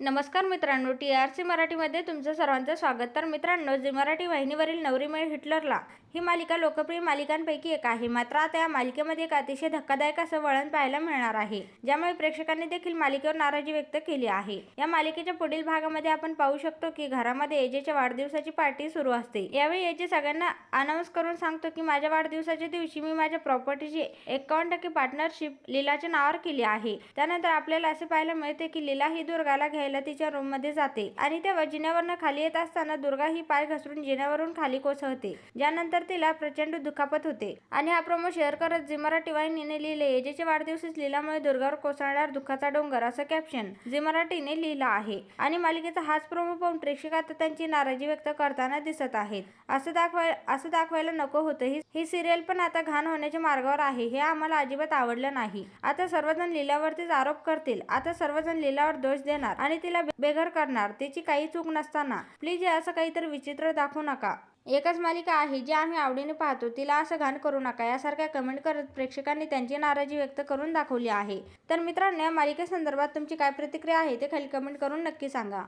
नमस्कार मित्रांनो T R C मराठीमध्ये तुमचं सर्वांचं स्वागत. तर मित्रांनो जी मराठी वाहिनीवरील नवरीमय हिटलरला ही मालिका लोकप्रिय मालिकांपैकी एक आहे. मात्र आता या मालिकेमध्ये एक अतिशय धक्कादायक असं वळण पाहायला मिळणार आहे ज्यामुळे प्रेक्षकांनी देखील मालिकेवर नाराजी व्यक्त केली आहे. या मालिकेच्या पुढील भागामध्ये आपण पाहू शकतो की घरामध्ये एजेच्या वाढदिवसाची पार्टी सुरू असते. यावेळी एजे सगळ्यांना अनाऊन्स करून सांगतो की माझ्या वाढदिवसाच्या दिवशी मी माझ्या प्रॉपर्टीची एकावन्न टक्के पार्टनरशिप लीलाच्या नावावर केली आहे. त्यानंतर आपल्याला असे पाहायला मिळते की लीला ही दुर्गाला घ्यायला तिच्या रूममध्ये जाते आणि तेव्हा जिन्यावरनं खाली येत असताना दुर्गा ही पाय घसरून जिन्यावरून खाली कोसळते ज्यानंतर तिला प्रचंड दुखापत होते. आणि हा प्रोमो शेअर करत झी मराठी वाहिनीने लिहिले एजेच्या वाढदिवशीच लीलामुळे दुर्गावर कोसळणार दुःखाचा डोंगर असं कॅप्शन झी मराठीने आहे. आणि मालिकेचा हाच प्रोमो पाहून प्रेक्षक आता त्यांची नाराजी व्यक्त करताना दिसत आहेत. असं दाखवाय असं दाखवायला नको होतं. ही ही सिरियल पण आता घाण होण्याच्या मार्गावर आहे हे आम्हाला अजिबात आवडलं नाही. आता सर्वजण लिलावरतीच आरोप करतील. आता सर्वजण लीलावर दोष देणार आणि तिला बेघर करणार. तिची काही चूक नसताना. प्लीज असं काहीतरी विचित्र दाखवू नका. एकच मालिका आहे जी आम्ही आवडीने पाहतो. तिला असं घाण करू नका. यासारख्या कमेंट करत प्रेक्षकांनी त्यांची नाराजी व्यक्त करून दाखवली आहे. तर मित्रांनो या मालिकेसंदर्भात तुमची काय प्रतिक्रिया आहे ते खाली कमेंट करून नक्की सांगा.